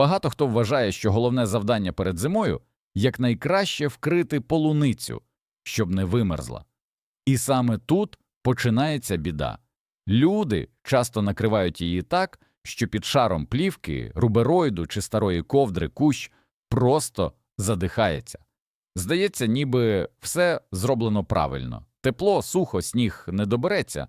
Багато хто вважає, що головне завдання перед зимою якнайкраще вкрити полуницю, щоб не вимерзла. І саме тут починається біда. Люди часто накривають її так, що під шаром плівки, рубероїду чи старої ковдри кущ просто задихається. Здається, ніби все зроблено правильно. Тепло, сухо, сніг не добереться,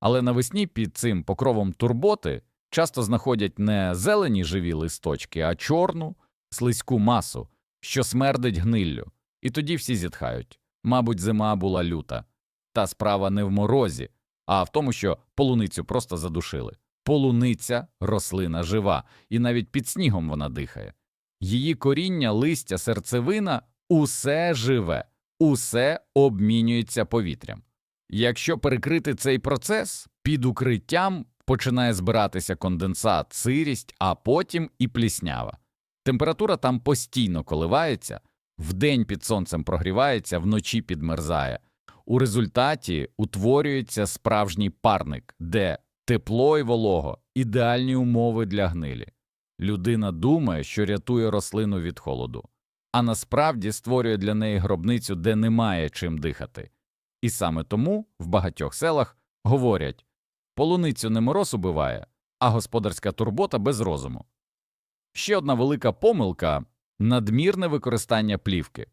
але навесні під цим покровом турботи часто знаходять не зелені живі листочки, а чорну, слизьку масу, що смердить гниллю. І тоді всі зітхають. Мабуть, зима була люта. Та справа не в морозі, а в тому, що полуницю просто задушили. Полуниця рослина жива, і навіть під снігом вона дихає. Її коріння, листя, серцевина усе живе, усе обмінюється повітрям. Якщо перекрити цей процес, під укриттям починає збиратися конденсат, сирість, а потім і пліснява. Температура там постійно коливається, вдень під сонцем прогрівається, вночі підмерзає. У результаті утворюється справжній парник, де тепло і волого ідеальні умови для гнилі. Людина думає, що рятує рослину від холоду, а насправді створює для неї гробницю, де немає чим дихати. І саме тому в багатьох селах говорять полуницю не мороз убиває, а господарська турбота без розуму. Ще одна велика помилка надмірне використання плівки.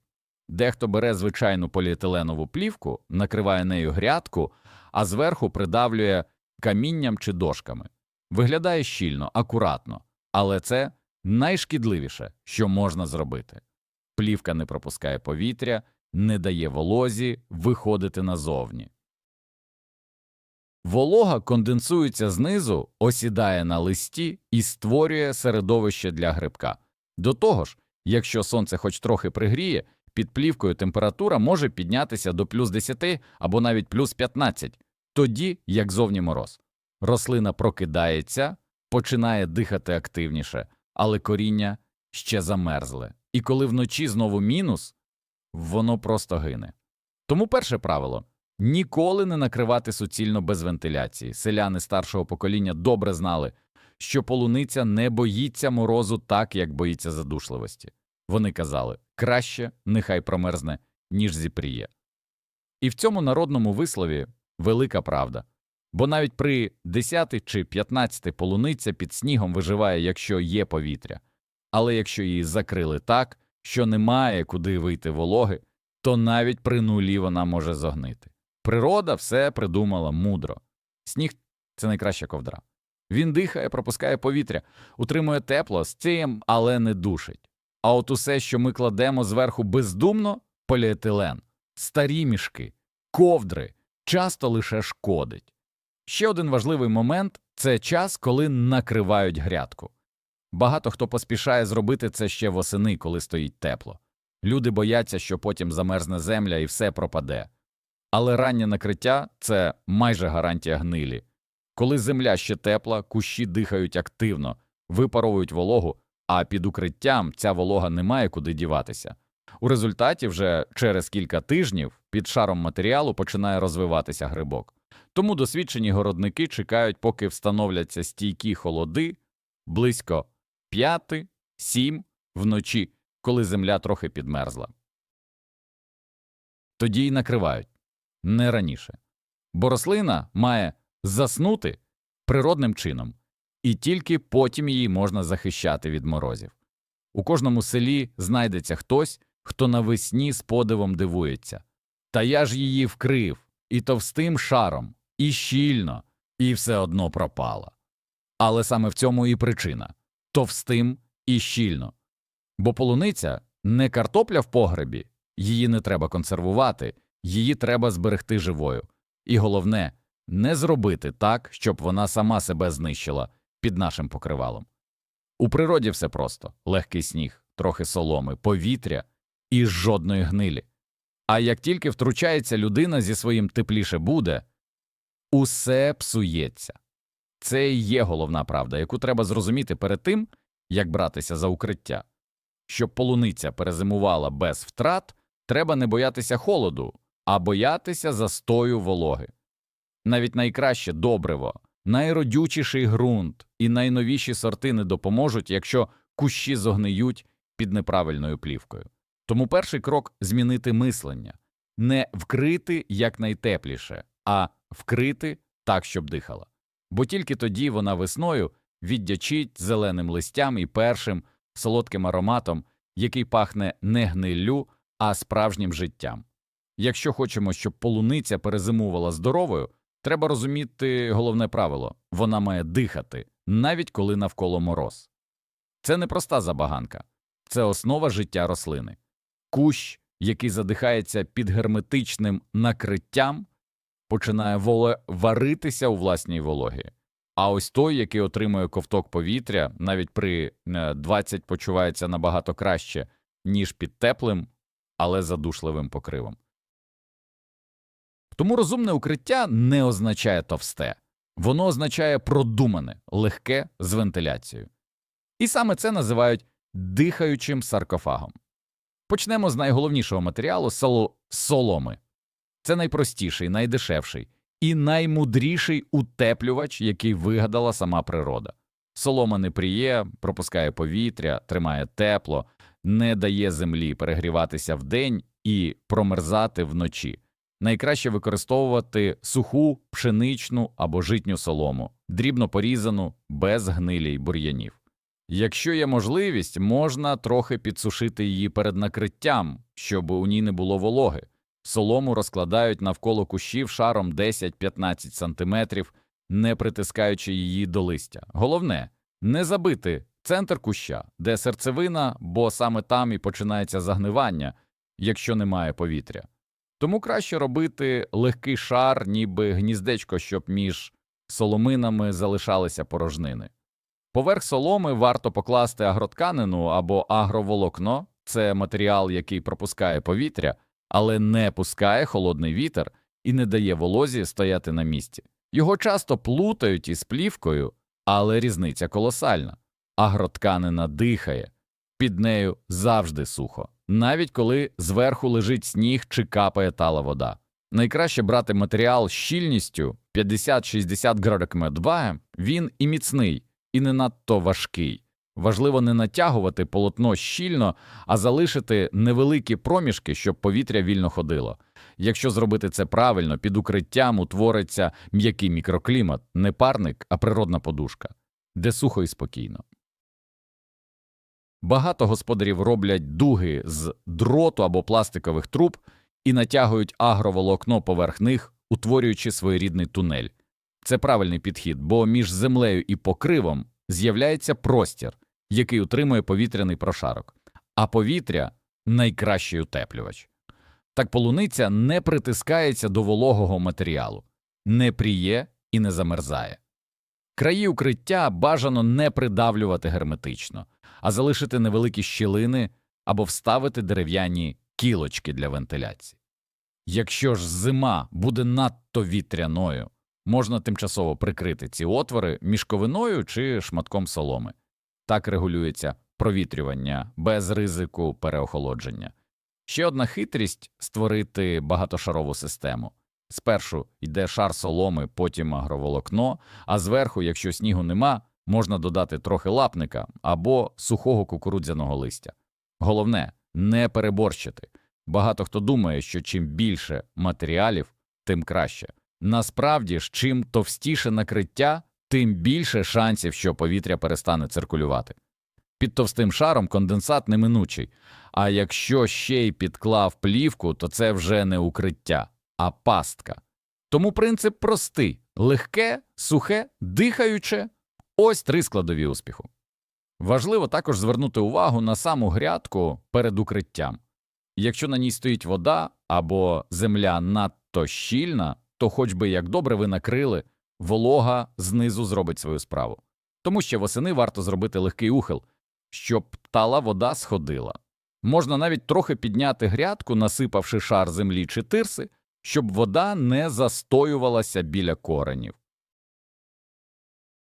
Дехто бере звичайну поліетиленову плівку, накриває нею грядку, а зверху придавлює камінням чи дошками. Виглядає щільно, акуратно, але це найшкідливіше, що можна зробити. Плівка не пропускає повітря, не дає волозі виходити назовні. Волога конденсується знизу, осідає на листі і створює середовище для грибка. До того ж, якщо сонце хоч трохи пригріє, під плівкою температура може піднятися до плюс 10 або навіть плюс 15, тоді як зовні мороз. Рослина прокидається, починає дихати активніше, але коріння ще замерзле. І коли вночі знову мінус, воно просто гине. Тому перше правило ніколи не накривати суцільно без вентиляції. Селяни старшого покоління добре знали, що полуниця не боїться морозу так, як боїться задушливості. Вони казали краще нехай промерзне, ніж зіпріє. І в цьому народному вислові велика правда. Бо навіть при 10 чи 15 полуниця під снігом виживає, якщо є повітря, але якщо її закрили так, що немає куди вийти вологи, то навіть при нулі вона може зогнити. Природа все придумала мудро. Сніг це найкраща ковдра. Він дихає, пропускає повітря, утримує тепло цим, але не душить. А от усе, що ми кладемо зверху бездумно, поліетилен, старі мішки, ковдри, часто лише шкодить. Ще один важливий момент це час, коли накривають грядку. Багато хто поспішає зробити це ще восени, коли стоїть тепло. Люди бояться, що потім замерзне земля і все пропаде. Але раннє накриття це майже гарантія гнилі. Коли земля ще тепла, кущі дихають активно, випаровують вологу, а під укриттям ця волога не має куди діватися. У результаті вже через кілька тижнів під шаром матеріалу починає розвиватися грибок. Тому досвідчені городники чекають, поки встановляться стійкі холоди близько 5-7 вночі, коли земля трохи підмерзла. Тоді й накривають не раніше. Бо рослина має заснути природним чином, і тільки потім її можна захищати від морозів. У кожному селі знайдеться хтось, хто навесні з подивом дивується. Та я ж її вкрив і товстим шаром, і щільно, і все одно пропала. Але саме в цьому і причина товстим і щільно. Бо полуниця не картопля в погребі, її не треба консервувати, її треба зберегти живою. І головне не зробити так, щоб вона сама себе знищила під нашим покривалом. У природі все просто легкий сніг, трохи соломи, повітря і жодної гнилі. А як тільки втручається людина зі своїм тепліше буде, усе псується. Це і є головна правда, яку треба зрозуміти перед тим, як братися за укриття. Щоб полуниця перезимувала без втрат, треба не боятися холоду, а боятися застою вологи. Навіть найкраще добриво, найродючіший ґрунт і найновіші сорти не допоможуть, якщо кущі зогниють під неправильною плівкою. Тому перший крок змінити мислення, не вкрити якнайтепліше, а вкрити так, щоб дихала. Бо тільки тоді вона весною віддячить зеленим листям і першим солодким ароматом, який пахне не гниллю, а справжнім життям. Якщо хочемо, щоб полуниця перезимувала здоровою, треба розуміти головне правило вона має дихати, навіть коли навколо мороз. Це не проста забаганка, це основа життя рослини. Кущ, який задихається під герметичним накриттям, починає воле варитися у власній вологі. А ось той, який отримує ковток повітря, навіть при е, 20 почувається набагато краще, ніж під теплим, але задушливим покривом. Тому розумне укриття не означає товсте, воно означає продумане, легке з вентиляцією. І саме це називають дихаючим саркофагом. Почнемо з найголовнішого матеріалу соло... соломи. Це найпростіший, найдешевший і наймудріший утеплювач, який вигадала сама природа. Солома не пріє, пропускає повітря, тримає тепло, не дає землі перегріватися вдень і промерзати вночі. Найкраще використовувати суху, пшеничну або житню солому, дрібно порізану, без гнилі й бур'янів. Якщо є можливість, можна трохи підсушити її перед накриттям, щоб у ній не було вологи. Солому розкладають навколо кущів шаром 10-15 см, не притискаючи її до листя. Головне не забити центр куща, де серцевина, бо саме там і починається загнивання, якщо немає повітря. Тому краще робити легкий шар, ніби гніздечко, щоб між соломинами залишалися порожнини. Поверх соломи варто покласти агротканину або агроволокно це матеріал, який пропускає повітря, але не пускає холодний вітер і не дає волозі стояти на місці. Його часто плутають із плівкою, але різниця колосальна. Агротканина дихає, під нею завжди сухо, навіть коли зверху лежить сніг чи капає тала вода. Найкраще брати матеріал з щільністю 50-60 градусів, він і міцний, і не надто важкий. Важливо не натягувати полотно щільно, а залишити невеликі проміжки, щоб повітря вільно ходило. Якщо зробити це правильно, під укриттям утвориться м'який мікроклімат, не парник, а природна подушка, де сухо і спокійно. Багато господарів роблять дуги з дроту або пластикових труб і натягують агроволокно поверх них, утворюючи своєрідний тунель. Це правильний підхід, бо між землею і покривом з'являється простір, який утримує повітряний прошарок, а повітря найкращий утеплювач. Так полуниця не притискається до вологого матеріалу, не пріє і не замерзає. Краї укриття бажано не придавлювати герметично, а залишити невеликі щілини або вставити дерев'яні кілочки для вентиляції. Якщо ж зима буде надто вітряною, можна тимчасово прикрити ці отвори мішковиною чи шматком соломи. Так регулюється провітрювання без ризику переохолодження. Ще одна хитрість створити багатошарову систему. Спершу йде шар соломи, потім агроволокно, а зверху, якщо снігу нема, можна додати трохи лапника або сухого кукурудзяного листя. Головне не переборщити. Багато хто думає, що чим більше матеріалів, тим краще. Насправді ж, чим товстіше накриття, тим більше шансів, що повітря перестане циркулювати. Під товстим шаром конденсат неминучий, а якщо ще й підклав плівку, то це вже не укриття, а пастка. Тому принцип простий легке, сухе, дихаюче ось три складові успіху. Важливо також звернути увагу на саму грядку перед укриттям. Якщо на ній стоїть вода або земля надто щільна, то хоч би як добре ви накрили, волога знизу зробить свою справу. Тому ще восени варто зробити легкий ухил, щоб тала вода сходила. Можна навіть трохи підняти грядку, насипавши шар землі чи тирси, щоб вода не застоювалася біля коренів.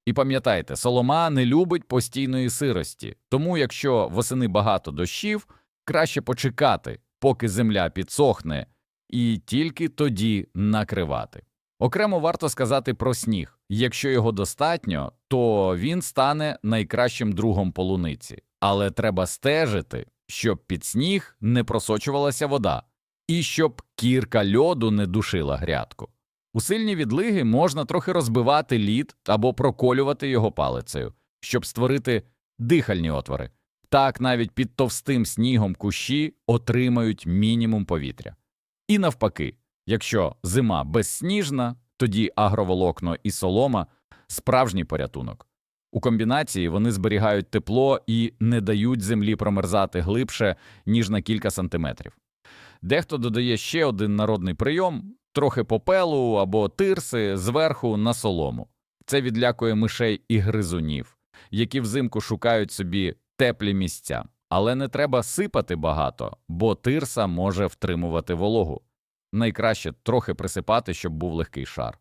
І пам'ятайте, солома не любить постійної сирості, тому якщо восени багато дощів, краще почекати, поки земля підсохне, і тільки тоді накривати. Окремо варто сказати про сніг. Якщо його достатньо, то він стане найкращим другом полуниці. але треба стежити, щоб під сніг не просочувалася вода і щоб кірка льоду не душила грядку. У сильні відлиги можна трохи розбивати лід або проколювати його палицею, щоб створити дихальні отвори. Так навіть під товстим снігом кущі отримають мінімум повітря. І навпаки, якщо зима безсніжна, тоді агроволокно і солома справжній порятунок. У комбінації вони зберігають тепло і не дають землі промерзати глибше, ніж на кілька сантиметрів. Дехто додає ще один народний прийом трохи попелу або тирси зверху на солому. Це відлякує мишей і гризунів, які взимку шукають собі теплі місця. Але не треба сипати багато, бо тирса може втримувати вологу. Найкраще трохи присипати, щоб був легкий шар.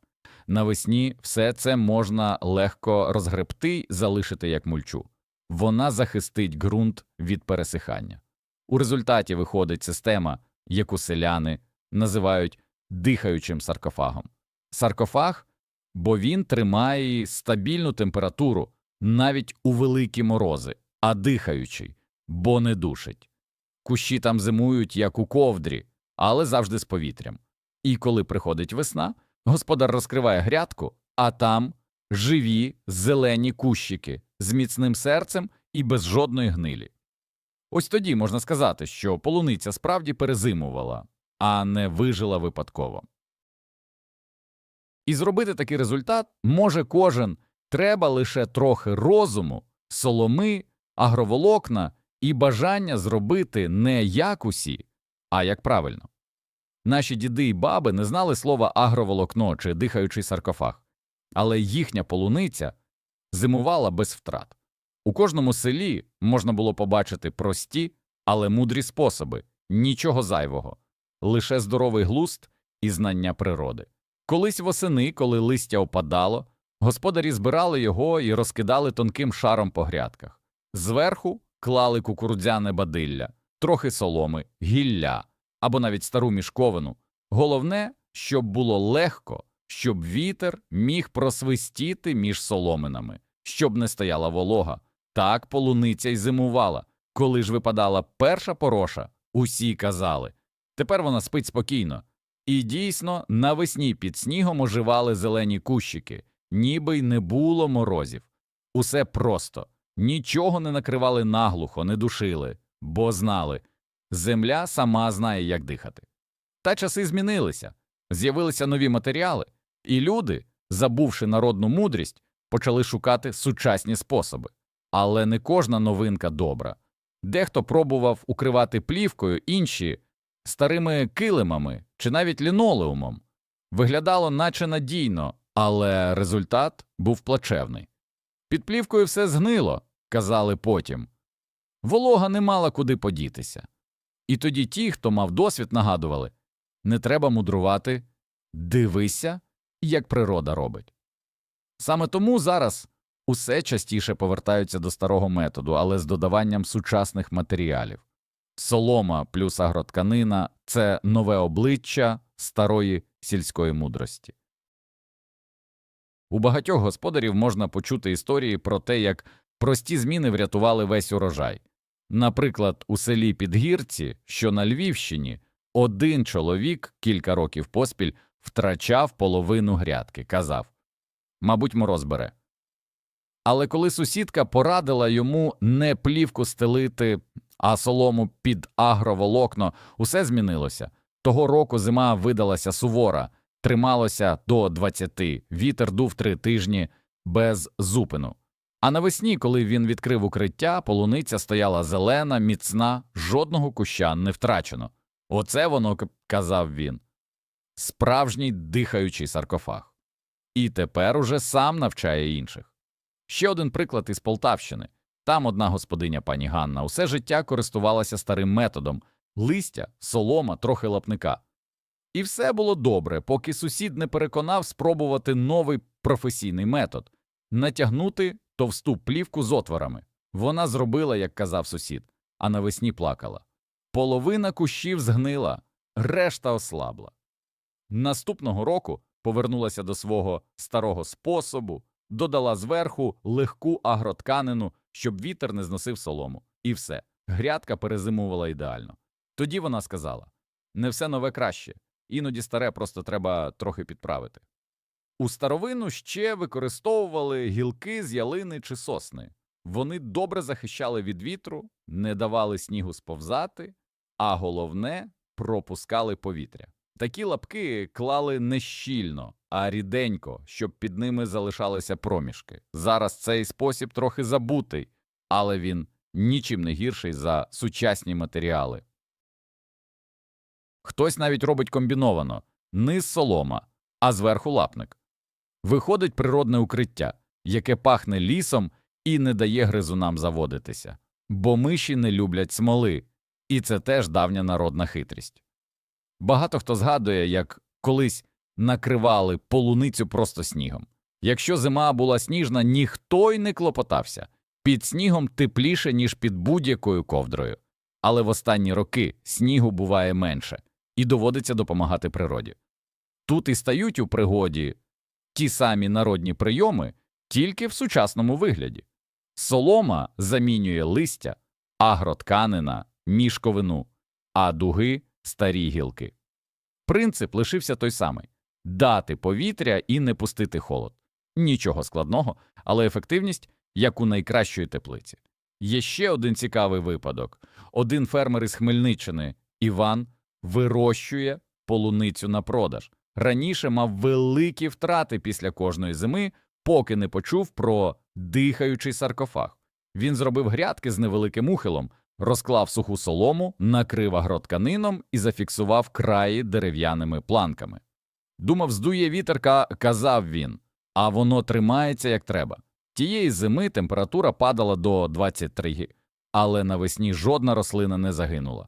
Навесні все це можна легко розгребти й залишити як мульчу. Вона захистить ґрунт від пересихання. У результаті виходить система, яку селяни називають дихаючим саркофагом. Саркофаг, бо він тримає стабільну температуру навіть у великі морози, а дихаючий, бо не душить. Кущі там зимують, як у ковдрі, але завжди з повітрям. І коли приходить весна, господар розкриває грядку, а там живі зелені кущики з міцним серцем і без жодної гнилі. Ось тоді можна сказати, що полуниця справді перезимувала, а не вижила випадково. І зробити такий результат може кожен, треба лише трохи розуму, соломи, агроволокна і бажання зробити не як усі, а як правильно. Наші діди і баби не знали слова агроволокно чи дихаючий саркофаг, але їхня полуниця зимувала без втрат. У кожному селі можна було побачити прості, але мудрі способи, нічого зайвого, лише здоровий глуст і знання природи. Колись восени, коли листя опадало, господарі збирали його і розкидали тонким шаром по грядках. Зверху клали кукурудзяне бадилля, трохи соломи, гілля або навіть стару мішковину. Головне, щоб було легко, щоб вітер міг просвистіти між соломинами, щоб не стояла волога. Так полуниця й зимувала. Коли ж випадала перша пороша, усі казали тепер вона спить спокійно. І дійсно, навесні під снігом оживали зелені кущики, ніби й не було морозів. Усе просто нічого не накривали наглухо, не душили, бо знали земля сама знає, як дихати. Та часи змінилися, з'явилися нові матеріали, і люди, забувши народну мудрість, почали шукати сучасні способи. Але не кожна новинка добра. Дехто пробував укривати плівкою, інші старими килимами чи навіть лінолеумом. Виглядало наче надійно, але результат був плачевний. Під плівкою все згнило, казали потім. Волога не мала куди подітися. І тоді ті, хто мав досвід, нагадували не треба мудрувати, дивися, як природа робить. Саме тому зараз усе частіше повертаються до старого методу, але з додаванням сучасних матеріалів. Солома плюс агротканина це нове обличчя старої сільської мудрості. У багатьох господарів можна почути історії про те, як прості зміни врятували весь урожай. Наприклад, у селі Підгірці, що на Львівщині, один чоловік кілька років поспіль втрачав половину грядки, казав мабуть, мороз бере. Але коли сусідка порадила йому не плівку стелити, а солому під агроволокно, усе змінилося. Того року зима видалася сувора, трималося до 20, вітер дув три тижні без зупину. А навесні, коли він відкрив укриття, полуниця стояла зелена, міцна, жодного куща не втрачено. Оце воно, казав він, справжній дихаючий саркофаг. І тепер уже сам навчає інших. Ще один приклад із Полтавщини. Там одна господиня пані Ганна усе життя користувалася старим методом листя, солома, трохи лапника. І все було добре, поки сусід не переконав спробувати новий професійний метод натягнути товсту плівку з отворами. Вона зробила, як казав сусід, а навесні плакала. Половина кущів згнила, решта ослабла. Наступного року повернулася до свого старого способу, додала зверху легку агротканину, щоб вітер не зносив солому. І все. Грядка перезимувала ідеально. Тоді вона сказала не все нове краще, іноді старе просто треба трохи підправити. У старовину ще використовували гілки з ялини чи сосни. Вони добре захищали від вітру, не давали снігу сповзати, а головне пропускали повітря. Такі лапки клали не щільно, а ріденько, щоб під ними залишалися проміжки. Зараз цей спосіб трохи забутий, але він нічим не гірший за сучасні матеріали. Хтось навіть робить комбіновано низ солома, а зверху лапник. Виходить природне укриття, яке пахне лісом і не дає гризунам заводитися, бо миші не люблять смоли, і це теж давня народна хитрість. Багато хто згадує, як колись накривали полуницю просто снігом. Якщо зима була сніжна, ніхто й не клопотався. Під снігом тепліше, ніж під будь-якою ковдрою. Але в останні роки снігу буває менше, і доводиться допомагати природі. Тут і стають у пригоді ті самі народні прийоми, тільки в сучасному вигляді. Солома замінює листя, агротканина мішковину, а дуги старі гілки. Принцип лишився той самий дати повітря і не пустити холод. Нічого складного, але ефективність як у найкращої теплиці. Є ще один цікавий випадок. Один фермер із Хмельниччини, Іван, вирощує полуницю на продаж. Раніше мав великі втрати після кожної зими, поки не почув про дихаючий саркофаг. Він зробив грядки з невеликим ухилом, розклав суху солому, накрив агротканином і зафіксував краї дерев'яними планками. Думав, здує вітерка, казав він, а воно тримається як треба. Тієї зими температура падала до 23, але навесні жодна рослина не загинула.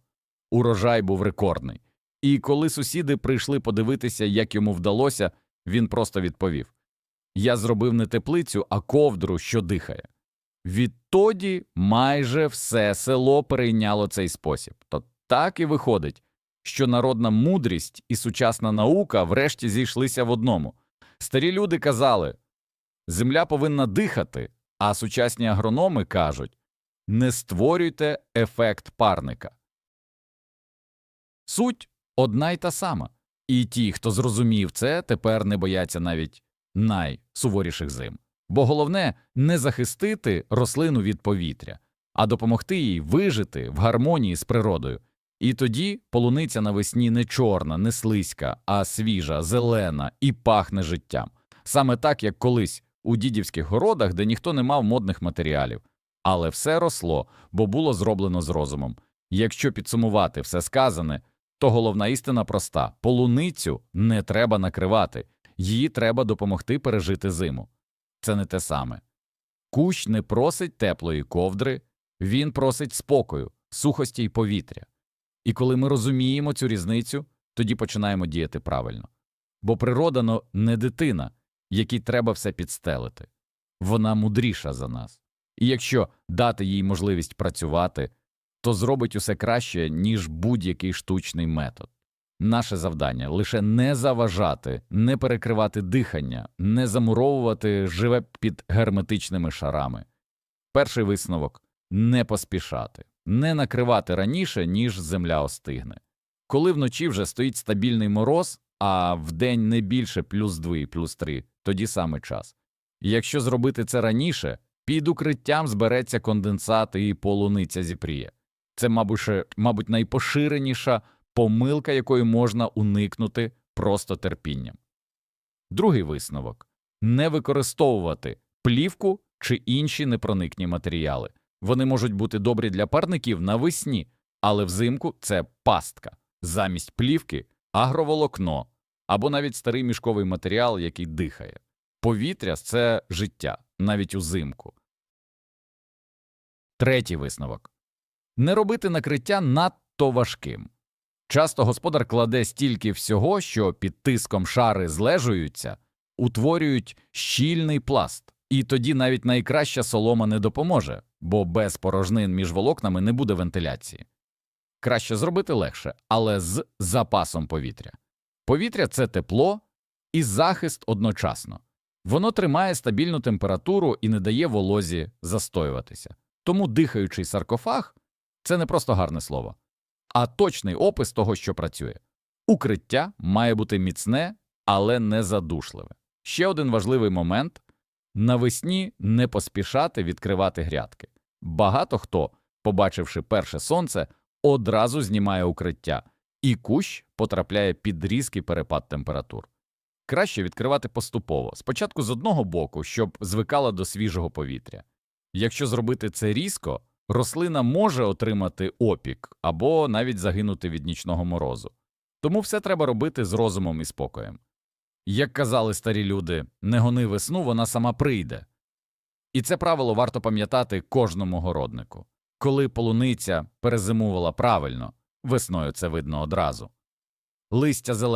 Урожай був рекордний. І коли сусіди прийшли подивитися, як йому вдалося, він просто відповів Я зробив не теплицю, а ковдру, що дихає. Відтоді майже все село перейняло цей спосіб. То так і виходить, що народна мудрість і сучасна наука врешті зійшлися в одному. Старі люди казали земля повинна дихати, а сучасні агрономи кажуть не створюйте ефект парника. Суть одна й та сама, і ті, хто зрозумів це, тепер не бояться навіть найсуворіших зим. Бо головне не захистити рослину від повітря, а допомогти їй вижити в гармонії з природою. І тоді полуниця навесні не чорна, не слизька, а свіжа, зелена і пахне життям. Саме так, як колись у дідівських городах, де ніхто не мав модних матеріалів. Але все росло, бо було зроблено з розумом. Якщо підсумувати все сказане, то головна істина проста полуницю не треба накривати, її треба допомогти пережити зиму це не те саме. Кущ не просить теплої ковдри, він просить спокою, сухості й повітря. І коли ми розуміємо цю різницю, тоді починаємо діяти правильно. Бо природа ну, не дитина, якій треба все підстелити, вона мудріша за нас. І якщо дати їй можливість працювати, то зробить усе краще, ніж будь-який штучний метод. Наше завдання лише не заважати, не перекривати дихання, не замуровувати живе під герметичними шарами. Перший висновок не поспішати, не накривати раніше, ніж земля остигне. Коли вночі вже стоїть стабільний мороз, а вдень не більше плюс 2, плюс 3, тоді саме час. Якщо зробити це раніше, під укриттям збереться конденсат і полуниця зіпріє. Це, мабуть, мабуть, найпоширеніша помилка якої можна уникнути просто терпінням. Другий висновок не використовувати плівку чи інші непроникні матеріали. Вони можуть бути добрі для парників навесні, але взимку це пастка, замість плівки агроволокно або навіть старий мішковий матеріал, який дихає. Повітря це життя, навіть узимку. Третій висновок не робити накриття надто важким. Часто господар кладе стільки всього, що під тиском шари злежуються, утворюють щільний пласт, і тоді навіть найкраща солома не допоможе, бо без порожнин між волокнами не буде вентиляції. Краще зробити легше, але з запасом повітря. Повітря це тепло і захист одночасно. Воно тримає стабільну температуру і не дає волозі застоюватися. Тому дихаючий саркофаг це не просто гарне слово, а точний опис того, що працює. Укриття має бути міцне, але не задушливе. Ще один важливий момент навесні не поспішати відкривати грядки. Багато хто, побачивши перше сонце, одразу знімає укриття, і кущ потрапляє під різкий перепад температур. Краще відкривати поступово, спочатку з одного боку, щоб звикала до свіжого повітря. Якщо зробити це різко, рослина може отримати опік або навіть загинути від нічного морозу. Тому все треба робити з розумом і спокоєм. Як казали старі люди, не гони весну, вона сама прийде. І це правило варто пам'ятати кожному городнику. Коли полуниця перезимувала правильно, весною це видно одразу. Листя зелене.